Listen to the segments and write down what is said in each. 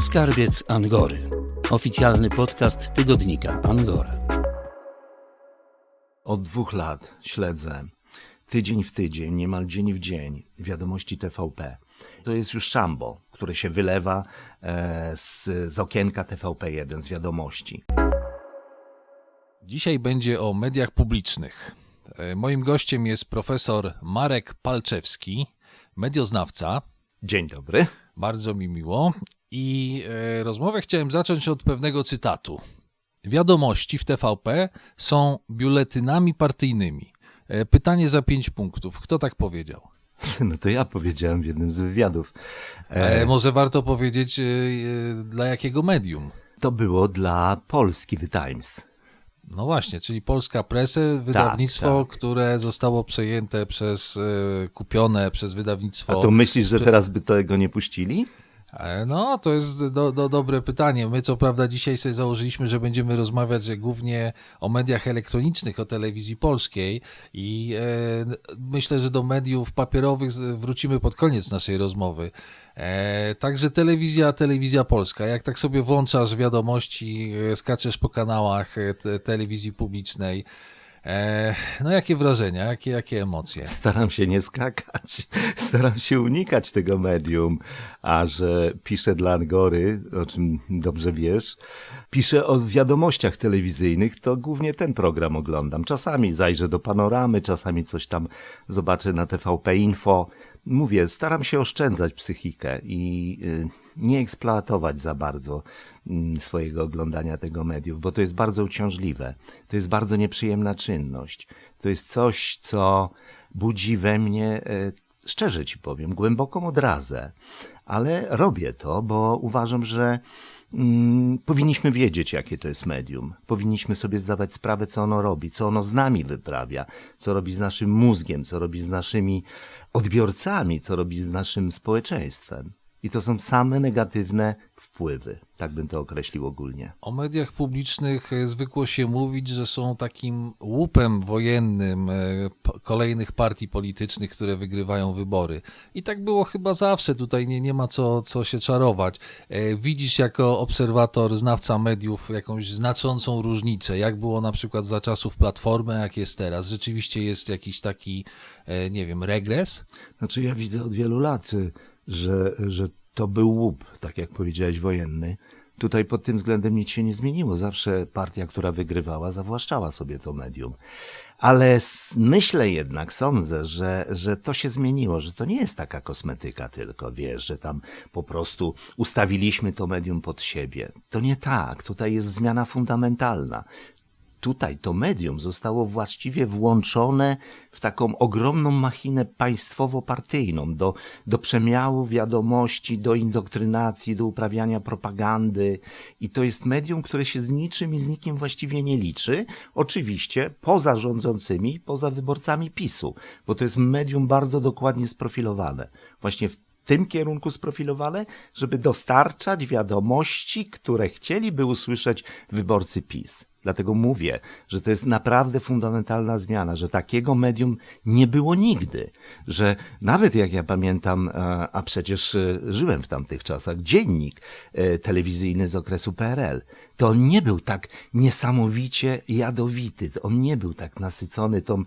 Skarbiec Angory. Oficjalny podcast tygodnika Angora. Od dwóch lat śledzę tydzień w tydzień, niemal dzień w dzień wiadomości TVP. To jest już szambo, które się wylewa e, z, z okienka TVP1, z wiadomości. Dzisiaj będzie o mediach publicznych. E, Moim gościem jest profesor Marek Palczewski, medioznawca. Dzień dobry. Bardzo mi miło. I e, rozmowę chciałem zacząć od pewnego cytatu. Wiadomości w TVP są biuletynami partyjnymi. E, Pytanie za pięć punktów. Kto tak powiedział? No to ja powiedziałem w jednym z wywiadów. E, może warto powiedzieć, e, dla jakiego medium? To było dla Polski The Times. No właśnie, czyli Polska Presę, wydawnictwo, tak. które zostało przejęte przez, kupione przez A wydawnictwo. to myślisz, że teraz by tego nie puścili? E, No, to jest do, do, dobre pytanie. My co prawda dzisiaj sobie założyliśmy, że będziemy rozmawiać głównie o mediach elektronicznych, o telewizji polskiej i e, myślę, że do mediów papierowych wrócimy pod koniec naszej rozmowy. E, także telewizja, telewizja polska. Jak tak sobie włączasz wiadomości, e, skaczesz po kanałach e, te, telewizji publicznej, no jakie wrażenia, jakie, jakie emocje? Staram się nie skakać, staram się unikać tego medium, a że piszę dla Angory, o czym dobrze wiesz, piszę o wiadomościach telewizyjnych, to głównie ten program oglądam. Czasami zajrzę do panoramy, czasami coś tam zobaczę na TVP Info. Mówię, staram się oszczędzać psychikę i y, nie eksploatować za bardzo mm, swojego oglądania tego mediów, bo to jest bardzo uciążliwe. To jest bardzo nieprzyjemna czynność. To jest coś, co budzi we mnie, e, szczerze ci powiem, głęboką odrazę. Ale robię to, bo uważam, że mm, powinniśmy wiedzieć, jakie to jest medium. Powinniśmy sobie zdawać sprawę, co ono robi, co ono z nami wyprawia, co robi z naszym mózgiem, co robi z naszymi odbiorcami, co robi z naszym społeczeństwem. I to są same negatywne wpływy. Tak bym to określił ogólnie. O mediach publicznych e, zwykło się mówić, że są takim łupem wojennym e, kolejnych partii politycznych, które wygrywają wybory. I tak było chyba zawsze, tutaj nie, nie ma co, co się czarować. E, Widzisz jako obserwator, znawca mediów jakąś znaczącą różnicę, jak było na przykład za czasów Platformy, jak jest teraz. Rzeczywiście jest jakiś taki, nie wiem, regres? Znaczy ja widzę od wielu lat, y, że, że to był łup, tak jak powiedziałeś, wojenny. Tutaj pod tym względem nic się nie zmieniło. Zawsze partia, która wygrywała, zawłaszczała sobie to medium. Ale myślę jednak, sądzę, że, że to się zmieniło, że to nie jest taka kosmetyka tylko, wiesz, że tam po prostu ustawiliśmy to medium pod siebie. To nie tak. Tutaj jest zmiana fundamentalna tutaj to medium zostało właściwie włączone w taką ogromną machinę państwowo-partyjną do, do przemiału wiadomości, do indoktrynacji, do uprawiania propagandy. I to jest medium, które się z niczym i z nikim właściwie nie liczy. Oczywiście poza rządzącymi, poza wyborcami PiSu, bo to jest medium bardzo dokładnie sprofilowane. Właśnie w tym kierunku sprofilowane, żeby dostarczać wiadomości, które chcieliby usłyszeć wyborcy PiS. Dlatego mówię, że to jest naprawdę fundamentalna zmiana, że takiego medium nie było nigdy, że nawet jak ja pamiętam, a, przecież e, żyłem w tamtych czasach, dziennik e, telewizyjny z okresu PRL, to on nie był tak niesamowicie jadowity, on nie był tak nasycony tą e,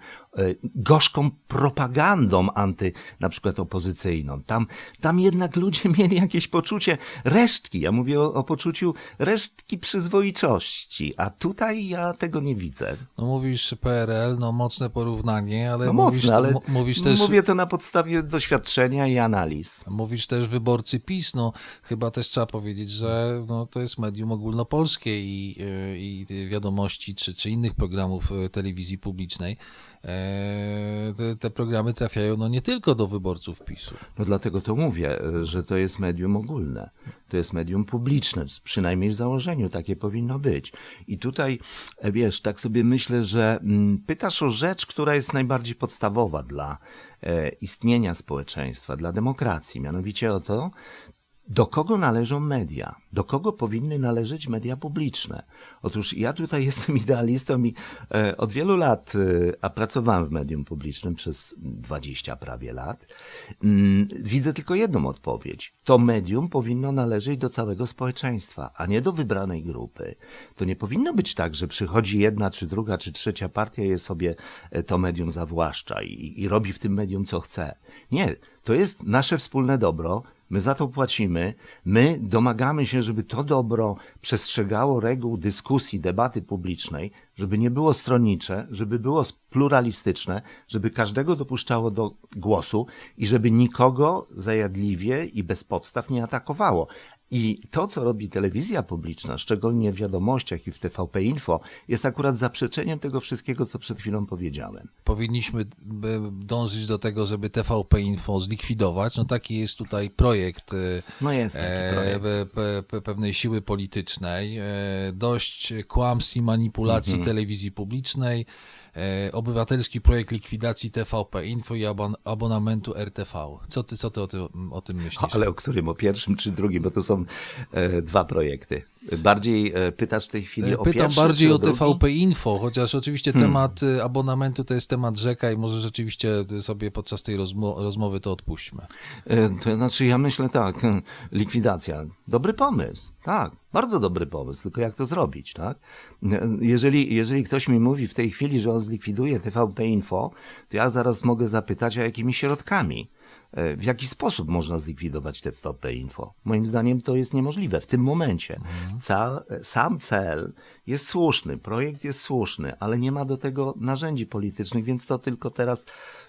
gorzką propagandą anty, na przykład opozycyjną. Tam, tam jednak ludzie mieli jakieś poczucie resztki, ja mówię o, o poczuciu resztki przyzwoitości, a tutaj ja tego nie widzę. No mówisz PRL, no mocne porównanie, ale No mówisz, mocne, ale mu- mówisz też... mówię to na podstawie doświadczenia i analiz. Mówisz też wyborcy PiS, no chyba też trzeba powiedzieć, że no, to jest medium ogólnopolskie i, y, i wiadomości czy, czy innych programów y, telewizji publicznej. E, Te, te programy trafiają no, nie tylko do wyborców PiSu. No dlatego to mówię, że to jest medium ogólne. To jest medium publiczne, przynajmniej w założeniu takie powinno być. I tutaj, e, wiesz, tak sobie myślę, że mm, pytasz o rzecz, która jest najbardziej podstawowa dla e, istnienia społeczeństwa, dla demokracji, mianowicie o to, do kogo należą media? Do kogo powinny należeć media publiczne? Otóż ja tutaj jestem idealistą i e, od wielu lat, e, a pracowałem w medium publicznym przez 20 prawie lat, mm, widzę tylko jedną odpowiedź. To medium powinno należeć do całego społeczeństwa, a nie do wybranej grupy. To nie powinno być tak, że przychodzi jedna, czy druga, czy trzecia partia je sobie e, to medium zawłaszcza i, i robi w tym medium co chce. Nie, to jest nasze wspólne dobro. My za to płacimy, my domagamy się, żeby to dobro przestrzegało reguł dyskusji, debaty publicznej, żeby nie było stronnicze, żeby było pluralistyczne, żeby każdego dopuszczało do głosu i żeby nikogo zajadliwie i bez podstaw nie atakowało. I to, co robi telewizja publiczna, szczególnie w wiadomościach i w TVP Info, jest akurat zaprzeczeniem tego wszystkiego, co przed chwilą powiedziałem. Powinniśmy e, dążyć do tego, żeby TVP Info zlikwidować. No taki jest tutaj projekt. e, No jest taki e, projekt. pe- pe- pe- pewnej siły politycznej. Dość kłamstw i manipulacji Mhm. telewizji publicznej. Obywatelski projekt likwidacji TVP Info i abon- abonamentu RTV. Co ty, co ty o, tym, o tym myślisz? Ale o którym? O pierwszym czy drugim? Bo to są e, dwa projekty. Bardziej e, pytasz w tej chwili o Pytam pierwszy bardziej o drugi? TVP Info, chociaż oczywiście Hmm. temat abonamentu to jest temat rzeka i może rzeczywiście sobie podczas tej rozmo- rozmowy to odpuśćmy. E, To znaczy, ja myślę tak, likwidacja. Dobry pomysł, tak, bardzo dobry pomysł, tylko jak to zrobić, tak? E, Jeżeli, jeżeli ktoś mi mówi w tej chwili, że on zlikwiduje TVP Info, to ja zaraz mogę zapytać, a jakimi środkami? E, W jaki sposób można zlikwidować TVP Info? Moim zdaniem to jest niemożliwe w tym momencie. Ca, sam cel jest słuszny, projekt jest słuszny, ale nie ma do tego narzędzi politycznych, więc to tylko teraz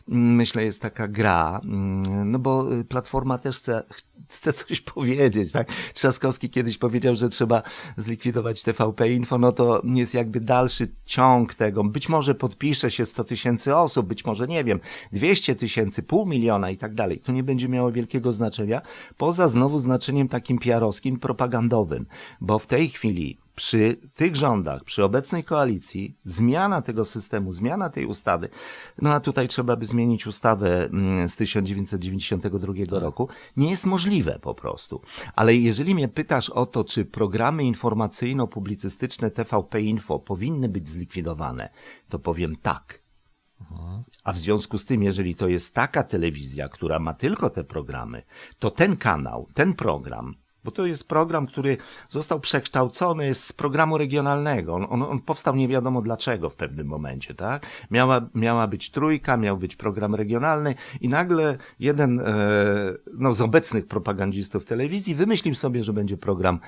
mm, myślę jest taka gra, mm, no bo y, Platforma też chce, chce coś powiedzieć, tak? Trzaskowski kiedyś powiedział, że trzeba zlikwidować TVP Info, no to jest jakby dalszy ciąg tego. Być może podpisze się 100 tysięcy osób, być może, nie wiem, 200 tysięcy, pół miliona i tak dalej. To nie będzie miało wielkiego znaczenia, poza znowu znaczeniem takim PR-owskim, propagandowym, bo w tej chwili przy tych rządach, przy obecnej koalicji, zmiana tego systemu, zmiana tej ustawy, no a tutaj trzeba by zmienić ustawę mm, z 1992 roku, nie jest możliwe po prostu. Ale jeżeli mnie pytasz o to, czy programy informacyjno-publicystyczne TVP Info powinny być zlikwidowane, to powiem tak. A w związku z tym, jeżeli to jest taka telewizja, która ma tylko te programy, to ten kanał, ten program, bo to jest program, który został przekształcony z programu regionalnego. On, on, on powstał nie wiadomo dlaczego w pewnym momencie, tak? Miała, miała być trójka, miał być program regionalny i nagle jeden e, no, z obecnych propagandzistów telewizji wymyślił sobie, że będzie program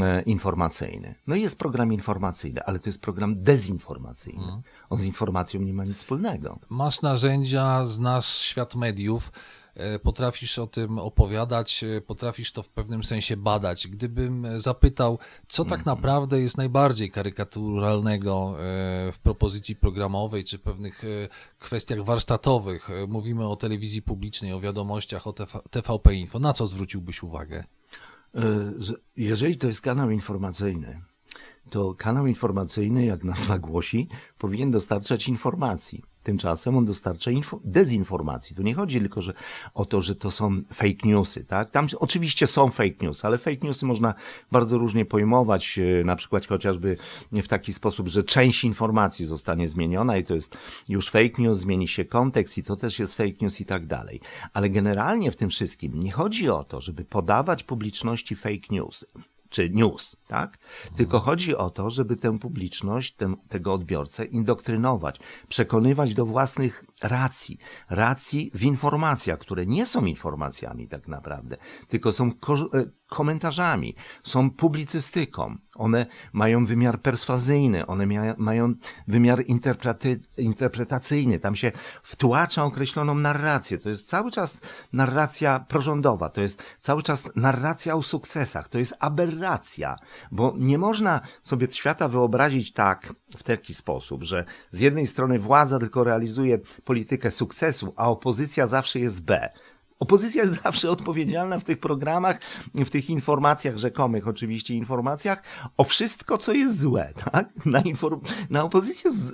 e, informacyjny. No i jest program informacyjny, ale to jest program dezinformacyjny. On z informacją nie ma nic wspólnego. Masz narzędzia, znasz świat mediów, potrafisz o tym opowiadać, e, potrafisz to w pewnym sensie badać. Gdybym e, zapytał, co tak naprawdę jest najbardziej karykaturalnego e, w propozycji programowej, czy pewnych e, kwestiach warsztatowych, e, mówimy o telewizji publicznej, o wiadomościach, o TV, TVP Info, na co zwróciłbyś uwagę? E, że jeżeli to jest kanał informacyjny, to kanał informacyjny, jak nazwa głosi, powinien dostarczać informacji. Tymczasem on dostarcza info- dezinformacji. Tu nie chodzi tylko że, o to, że to są fake newsy. Tak? Tam oczywiście są fake newsy, ale fake newsy można bardzo różnie pojmować, e, na przykład chociażby w taki sposób, że część informacji zostanie zmieniona i to jest już fake news, zmieni się kontekst i to też jest fake news i tak dalej. Ale generalnie w tym wszystkim nie chodzi o to, żeby podawać publiczności fake newsy czy news, tak? Tylko chodzi o to, żeby tę publiczność, tę, tego odbiorcę indoktrynować, przekonywać do własnych racji, racji w informacjach, które nie są informacjami tak naprawdę, tylko są komentarzami, są publicystyką. One mają wymiar perswazyjny, one mia- mają wymiar interpretacyjny. Tam się wtłacza określoną narrację. To jest cały czas narracja prorządowa, to jest cały czas narracja o sukcesach, to jest aberracja, bo nie można sobie świata wyobrazić tak, w taki sposób, że z jednej strony władza tylko realizuje politykę sukcesu, a opozycja zawsze jest B. Opozycja jest zawsze odpowiedzialna w tych programach, w tych informacjach rzekomych, oczywiście informacjach, o wszystko, co jest złe. Tak? Na, inform- na opozycję z-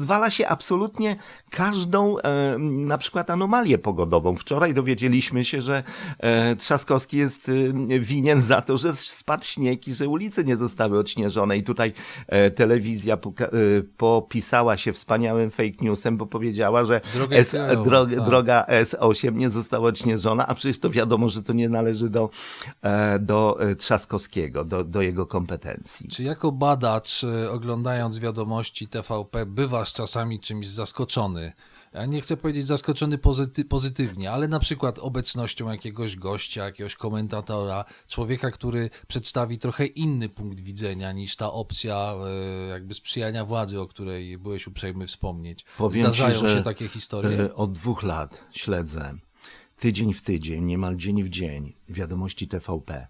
zwala się absolutnie każdą e, na przykład anomalię pogodową. Wczoraj dowiedzieliśmy się, że e, Trzaskowski jest e, winien za to, że spadł śnieg i że ulice nie zostały odśnieżone. I tutaj e, telewizja puka- e, popisała się wspaniałym fake newsem, bo powiedziała, że Droga S, tak. droga S8 nie została odśnieżona, a przecież to wiadomo, że to nie należy do, e, do e, Trzaskowskiego, do, do jego kompetencji. Czy jako badacz, e, oglądając wiadomości TVP, bywasz czasami czymś zaskoczony? Ja nie chcę powiedzieć zaskoczony pozyty- pozytywnie, ale na przykład obecnością jakiegoś gościa, jakiegoś komentatora, człowieka, który przedstawi trochę inny punkt widzenia niż ta opcja jakby sprzyjania władzy, o której byłeś uprzejmy wspomnieć. Powiem ci, Zdarzają że, się takie historie? Od dwóch lat śledzę tydzień w tydzień, niemal dzień w dzień wiadomości TVP.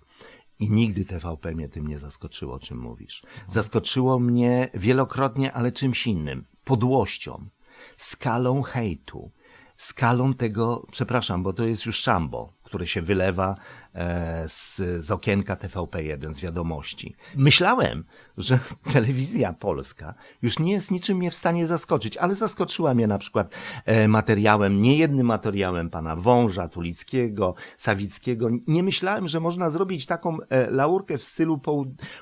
I nigdy TVP mnie tym nie zaskoczyło, o czym mówisz. Zaskoczyło mnie wielokrotnie, ale czymś innym. Podłością, skalą hejtu, skalą tego, przepraszam, bo to jest już szambo, które się wylewa z, z okienka TVP1, z wiadomości. Myślałem, że telewizja polska już nie jest niczym mnie w stanie zaskoczyć, ale zaskoczyła mnie na przykład e, materiałem, niejednym materiałem pana Wąża, Tulickiego, Sawickiego. Nie myślałem, że można zrobić taką e, laurkę w stylu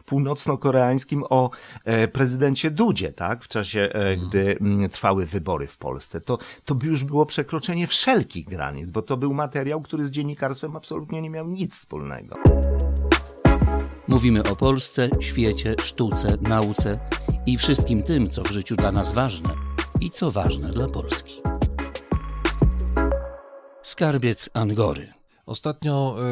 północno-koreańskim o e, prezydencie Dudzie, tak? W czasie, e, gdy mm, trwały wybory w Polsce. To, to by już było przekroczenie wszelkich granic, bo to był materiał, który z dziennikarstwem absolutnie nie miał nic wspólnego. Mówimy o Polsce, świecie, sztuce, nauce i wszystkim tym, co w życiu dla nas ważne i co ważne dla Polski. Skarbiec Angory. Ostatnio e,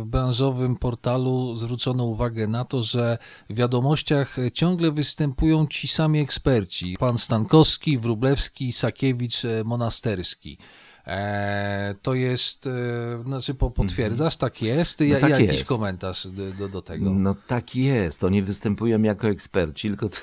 w branżowym portalu zwrócono uwagę na to, że w wiadomościach ciągle występują ci sami eksperci. Pan Stankowski, Wróblewski, Sakiewicz, e, Monasterski. E, to jest, e, znaczy po, potwierdzasz, tak jest? Ja, No tak jakiś jest. komentarz do, do, tego? No tak jest, oni występują jako eksperci, tylko to,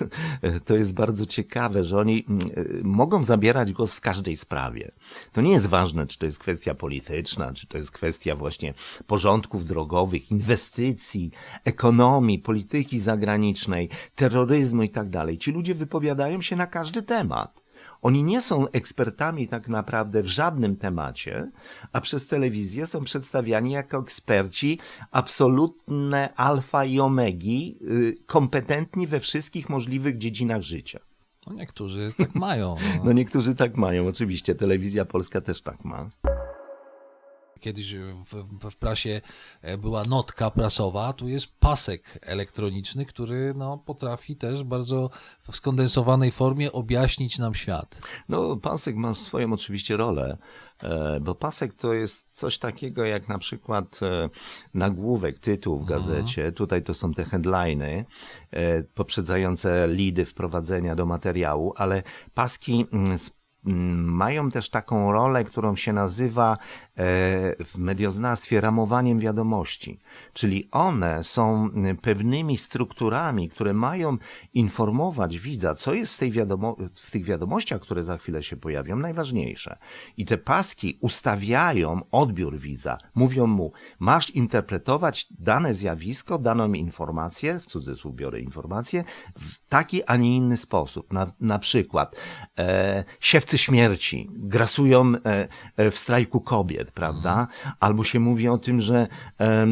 to jest bardzo ciekawe, że oni mm, y, mogą zabierać głos w każdej sprawie. To nie jest ważne, czy to jest kwestia polityczna, czy to jest kwestia właśnie porządków drogowych, inwestycji, ekonomii, polityki zagranicznej, terroryzmu i tak dalej. Ci ludzie wypowiadają się na każdy temat. Oni nie są ekspertami tak naprawdę w żadnym temacie, a przez telewizję są przedstawiani jako eksperci absolutne alfa i omegi, y, kompetentni we wszystkich możliwych dziedzinach życia. No niektórzy tak mają. No. No niektórzy tak mają, oczywiście, telewizja polska też tak ma. Kiedyś w, w, prasie e, była notka prasowa, tu jest pasek elektroniczny, który no, potrafi też bardzo w skondensowanej formie objaśnić nam świat. No, pasek ma swoją oczywiście rolę, e, bo pasek to jest coś takiego jak na przykład e, nagłówek, tytuł w gazecie. Tutaj to są te headliny poprzedzające lidy wprowadzenia do materiału, ale paski mm, mm, mają też taką rolę, którą się nazywa w medioznawstwie ramowaniem wiadomości. Czyli one są mm, pewnymi strukturami, które mają informować widza, co jest w, tej wiadomo- w tych wiadomościach, które za chwilę się pojawią, najważniejsze. I te paski ustawiają odbiór widza. Mówią mu, masz interpretować dane zjawisko, daną informację, w cudzysłów biorę informację, w taki, a nie inny sposób. Na, na przykład e, siewcy śmierci grasują e, e, w strajku kobiet, prawda? Albo się mówi o tym, że e,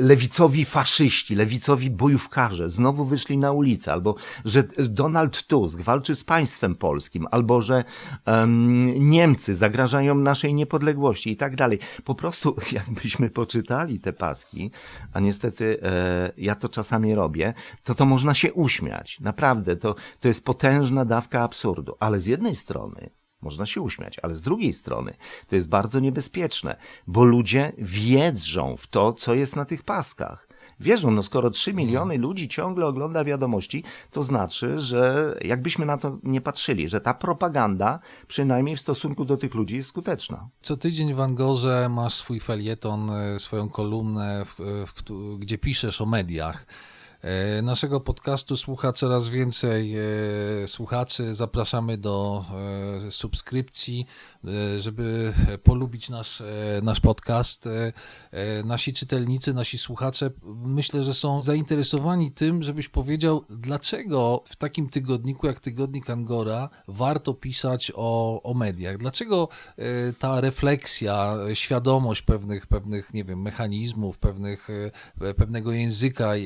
lewicowi faszyści, lewicowi bojówkarze znowu wyszli na ulicę, albo że Donald Tusk walczy z państwem polskim, albo że em, Niemcy zagrażają naszej niepodległości i tak dalej. Po prostu jakbyśmy poczytali te paski, a niestety e, ja to czasami robię, to to można się uśmiać. Naprawdę, to, to jest potężna dawka absurdu. Ale z jednej strony można się uśmiać, ale z drugiej strony to jest bardzo niebezpieczne, bo ludzie wiedzą w to, co jest na tych paskach. Wierzą, no skoro 3 miliony ludzi ciągle ogląda wiadomości, to znaczy, że jakbyśmy na to nie patrzyli, że ta propaganda, przynajmniej w stosunku do tych ludzi, jest skuteczna. Co tydzień w Angorze masz swój felieton, e, swoją kolumnę, w, w, któ- gdzie piszesz o mediach. E, Naszego podcastu słucha coraz więcej e, słuchaczy. Zapraszamy do e, subskrypcji, żeby polubić nasz, nasz podcast. Nasi czytelnicy, nasi słuchacze myślę, że są zainteresowani tym, żebyś powiedział, dlaczego w takim tygodniku jak tygodnik Angora warto pisać o, o mediach. Dlaczego ta refleksja, świadomość pewnych, pewnych, nie wiem, mechanizmów, pewnych, pewnego języka,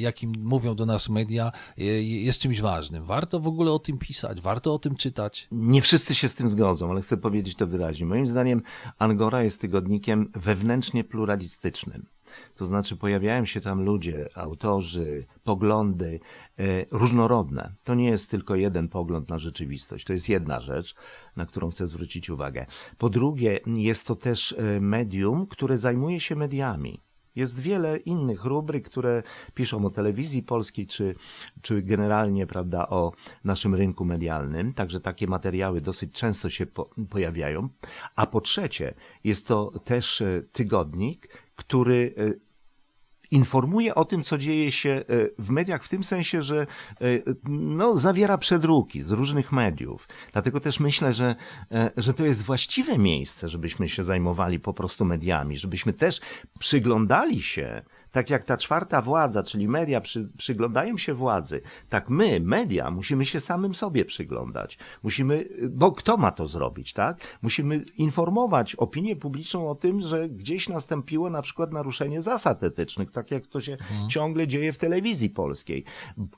jakim mówią do nas media, jest czymś ważnym. Warto w ogóle o tym pisać, warto o tym czytać. Nie wszyscy się z tym zgodzą, ale chcę powiedzieć to wyraźnie. Moim zdaniem Angora jest tygodnikiem wewnętrznie pluralistycznym. To znaczy pojawiają się tam ludzie, autorzy, poglądy e, różnorodne. To nie jest tylko jeden pogląd na rzeczywistość. To jest jedna rzecz, na którą chcę zwrócić uwagę. Po drugie, jest to też e, medium, które zajmuje się mediami. Jest wiele innych rubryk, które piszą o telewizji polskiej, czy, czy generalnie, prawda, o naszym rynku medialnym. Także takie materiały dosyć często się po, pojawiają. A po trzecie, jest to też e, tygodnik, który e, informuje o tym, co dzieje się e, w mediach, w tym sensie, że e, no, zawiera przedruki z różnych mediów. Dlatego też myślę, że, e, że to jest właściwe miejsce, żebyśmy się zajmowali po prostu mediami, żebyśmy też przyglądali się. Tak jak ta czwarta władza, czyli media przy, przyglądają się władzy, tak my, media, musimy się samym sobie przyglądać. Musimy, bo kto ma to zrobić, tak? Musimy informować opinię publiczną o tym, że gdzieś nastąpiło na przykład naruszenie zasad etycznych, tak jak to się ciągle dzieje w telewizji polskiej.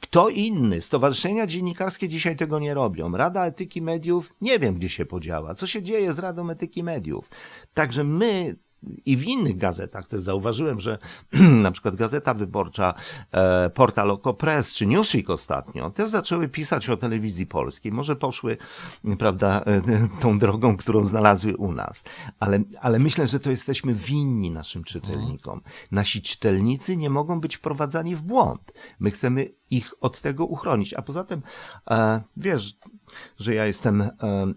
Kto inny, stowarzyszenia dziennikarskie dzisiaj tego nie robią. Rada Etyki Mediów, nie wiem gdzie się podziała. Co się dzieje z Radą Etyki Mediów? Także my i w innych gazetach też zauważyłem, że na przykład Gazeta Wyborcza, e, portal Okopress czy Newsweek ostatnio też zaczęły pisać o telewizji polskiej. Może poszły, prawda, e, tą drogą, którą znalazły u nas. Ale, ale myślę, że to jesteśmy winni naszym czytelnikom. Nasi czytelnicy nie mogą być wprowadzani w błąd. My chcemy ich od tego uchronić. A poza tym, e, wiesz, że ja jestem e,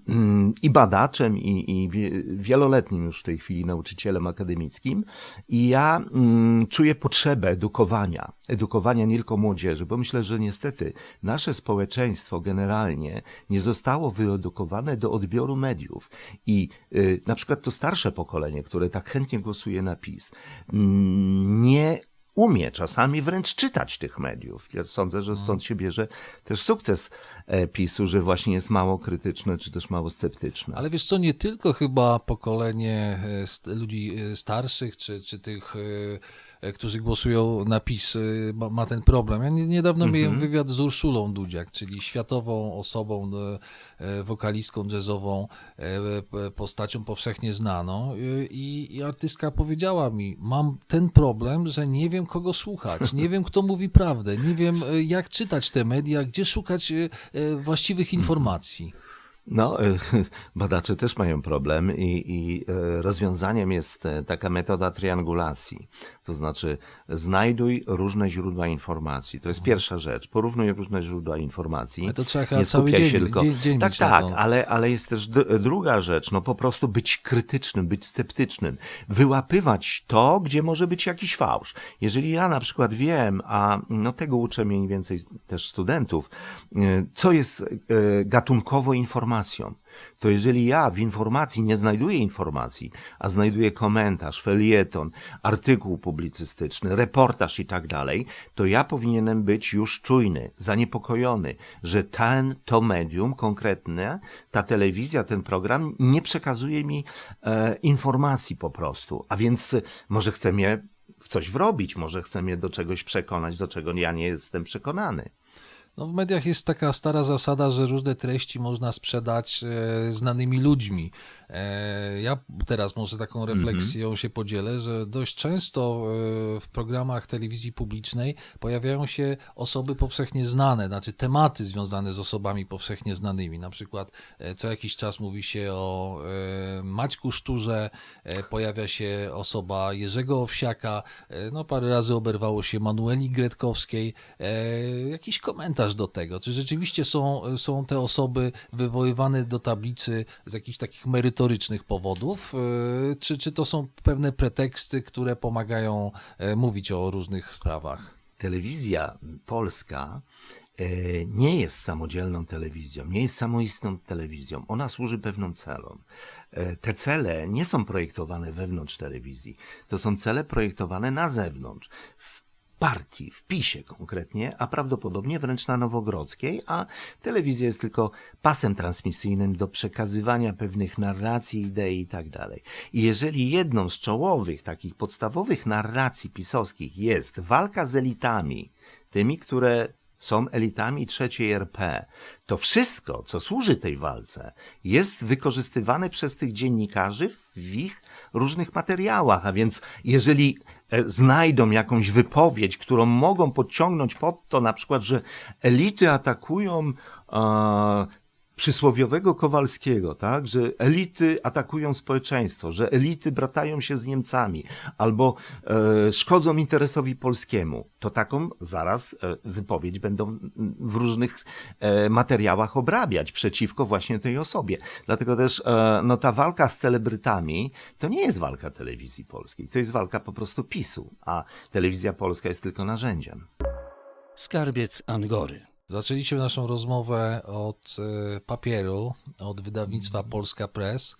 mm, i badaczem, i, i wie- wieloletnim już w tej chwili nauczycielem akademickim. I ja mm, czuję potrzebę edukowania, edukowania nie tylko młodzieży, bo myślę, że niestety nasze społeczeństwo generalnie nie zostało wyedukowane do odbioru mediów. I y, na przykład to starsze pokolenie, które tak chętnie głosuje na PiS, mm, nie umie czasami wręcz czytać tych mediów. Ja sądzę, że stąd się bierze też sukces e, PiSu, że właśnie jest mało krytyczne, czy też mało sceptyczne. Ale wiesz co, nie tylko chyba pokolenie e, ludzi e, starszych, czy, czy tych, którzy głosują na PiS, e, ma, ma ten problem. Ja nie- niedawno miałem wywiad z Urszulą Dudziak, czyli światową osobą, e, e, wokalistką jazzową, e, postacią powszechnie znaną e, i, i artystka powiedziała mi, mam ten problem, że nie wiem kogo słuchać, nie wiem kto mówi prawdę, nie wiem e, jak czytać te media, gdzie szukać e, e, właściwych informacji. No, e, badacze też mają problem i, i e, rozwiązaniem jest e, taka metoda triangulacji. To znaczy, znajduj różne źródła informacji. To jest pierwsza rzecz. Porównuj różne źródła informacji. Ale to trzeba chyba Nie cały dzień- się tylko. dzień- dzień tak, tak, ale, ale jest też druga rzecz. No po prostu być krytycznym, być sceptycznym. Wyłapywać to, gdzie może być jakiś fałsz. Jeżeli ja na przykład wiem, a no tego uczę mniej więcej też studentów, co jest gatunkowo informacją, to jeżeli ja w informacji nie znajduję informacji, a znajduję komentarz, felieton, artykuł publicystyczny, reportaż i tak dalej, to ja powinienem być już czujny, zaniepokojony, że ten, to medium konkretne, ta telewizja, ten program nie przekazuje mi e, informacji po prostu. A więc e, może chce mnie w coś wrobić, może chce mnie do czegoś przekonać, do czego ja nie jestem przekonany. No w mediach jest taka stara zasada, że różne treści można sprzedać e, znanymi ludźmi. E, ja teraz może taką refleksją się podzielę, że dość często e, w programach telewizji publicznej pojawiają się osoby powszechnie znane, znaczy tematy związane z osobami powszechnie znanymi. Na przykład e, co jakiś czas mówi się o e, Maćku Szturze, e, pojawia się osoba Jerzego Owsiaka, no parę razy oberwało się Manueli Gretkowskiej. Jakiś komentarz do tego, czy rzeczywiście są, są te osoby wywoływane do tablicy z jakichś takich merytorycznych powodów, e, czy, czy to są pewne preteksty, które pomagają e, mówić o różnych sprawach? telewizja polska e, nie jest samodzielną telewizją, nie jest samoistną telewizją. Ona służy pewnym celom. E, Te cele nie są projektowane wewnątrz telewizji. To są cele projektowane na zewnątrz. W partii, w PiSie konkretnie, a prawdopodobnie wręcz na Nowogrodzkiej, a telewizja jest tylko pasem transmisyjnym do przekazywania pewnych narracji, idei i tak. I jeżeli jedną z czołowych, takich podstawowych narracji pisowskich jest walka z elitami, tymi, które są elitami trzeciej RP, to wszystko, co służy tej walce, jest wykorzystywane przez tych dziennikarzy w ich różnych materiałach. A więc jeżeli znajdą jakąś wypowiedź, którą mogą podciągnąć pod to, na przykład, że elity atakują e, przysłowiowego Kowalskiego, tak, że elity atakują społeczeństwo, że elity bratają się z Niemcami albo e, szkodzą interesowi polskiemu, to taką zaraz e, wypowiedź będą w różnych e, materiałach obrabiać przeciwko właśnie tej osobie. Dlatego też e, no, ta walka z celebrytami to nie jest walka telewizji polskiej, to jest walka po prostu PiSu, a telewizja polska jest tylko narzędziem. Skarbiec Angory. Zaczęliśmy naszą rozmowę od e, papieru, od wydawnictwa Polska Press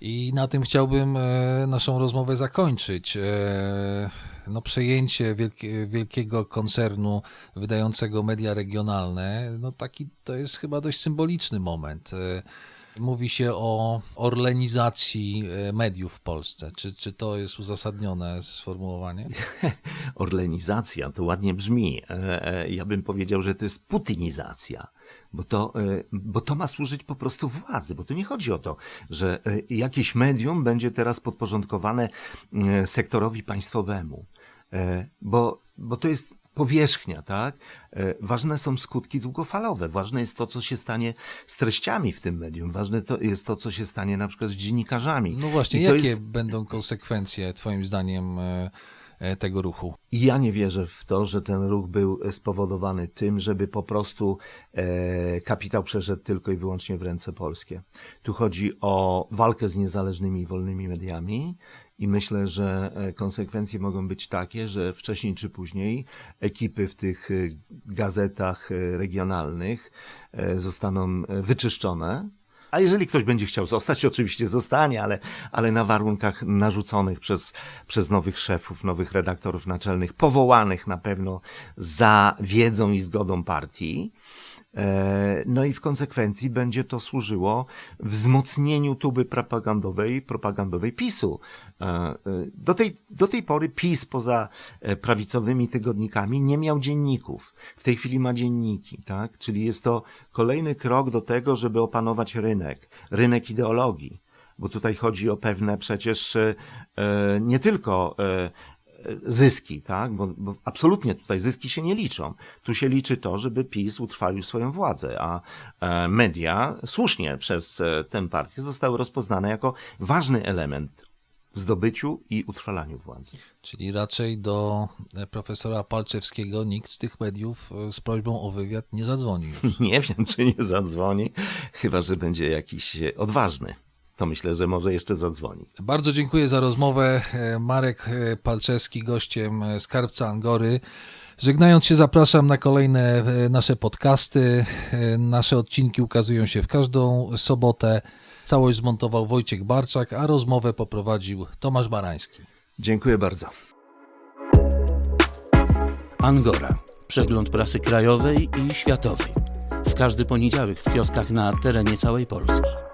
i na tym chciałbym e, naszą rozmowę zakończyć. E, No, przejęcie wielkie, wielkiego koncernu wydającego media regionalne, no taki to jest chyba dość symboliczny moment. Mówi się o orlenizacji e, mediów w Polsce. Czy, czy to jest uzasadnione sformułowanie? Orlenizacja to ładnie brzmi. E, e, Ja bym powiedział, że to jest putinizacja. Bo to, bo to ma służyć po prostu władzy, bo tu nie chodzi o to, że jakieś medium będzie teraz podporządkowane sektorowi państwowemu, bo, bo to jest powierzchnia, tak? E, Ważne są skutki długofalowe, ważne jest to, co się stanie z treściami w tym medium, ważne to jest to, co się stanie na przykład z dziennikarzami. No właśnie, jakie jest- będą konsekwencje, Twoim zdaniem, e, e, tego ruchu? Ja nie wierzę w to, że ten ruch był spowodowany tym, żeby po prostu e, kapitał przeszedł tylko i wyłącznie w ręce polskie. Tu chodzi o walkę z niezależnymi i wolnymi mediami. I myślę, że e, konsekwencje mogą być takie, że wcześniej czy później ekipy w tych e, gazetach e, regionalnych zostaną wyczyszczone. A jeżeli ktoś będzie chciał zostać, oczywiście zostanie, ale, ale na warunkach narzuconych przez, przez nowych szefów, nowych redaktorów naczelnych, powołanych na pewno za wiedzą i zgodą partii. E, No i w konsekwencji będzie to służyło wzmocnieniu tuby propagandowej, propagandowej PiSu. E, e, Do tej, do tej pory PiS poza prawicowymi tygodnikami nie miał dzienników. W tej chwili ma dzienniki, tak? Czyli jest to kolejny krok do tego, żeby opanować rynek, rynek ideologii. Bo tutaj chodzi o pewne przecież nie tylko zyski, tak? Bo, bo absolutnie tutaj zyski się nie liczą. Tu się liczy to, żeby PiS utrwalił swoją władzę, a e, media słusznie przez e, tę partię zostały rozpoznane jako ważny element w zdobyciu i utrwalaniu władzy. Czyli raczej do e, profesora Palczewskiego nikt z tych mediów z prośbą o wywiad nie zadzwonił. Nie wiem, czy nie zadzwoni, chyba że będzie jakiś odważny. To myślę, że może jeszcze zadzwoni. Bardzo dziękuję za rozmowę. E, Marek e, Palczewski, gościem e, Skarbca Angory. Żegnając się, zapraszam na kolejne nasze podcasty. Nasze odcinki ukazują się w każdą sobotę. Całość zmontował Wojciech Barczak, a rozmowę poprowadził Tomasz Barański. Dziękuję bardzo. Angora. Przegląd prasy krajowej i światowej. W każdy poniedziałek w kioskach na terenie całej Polski.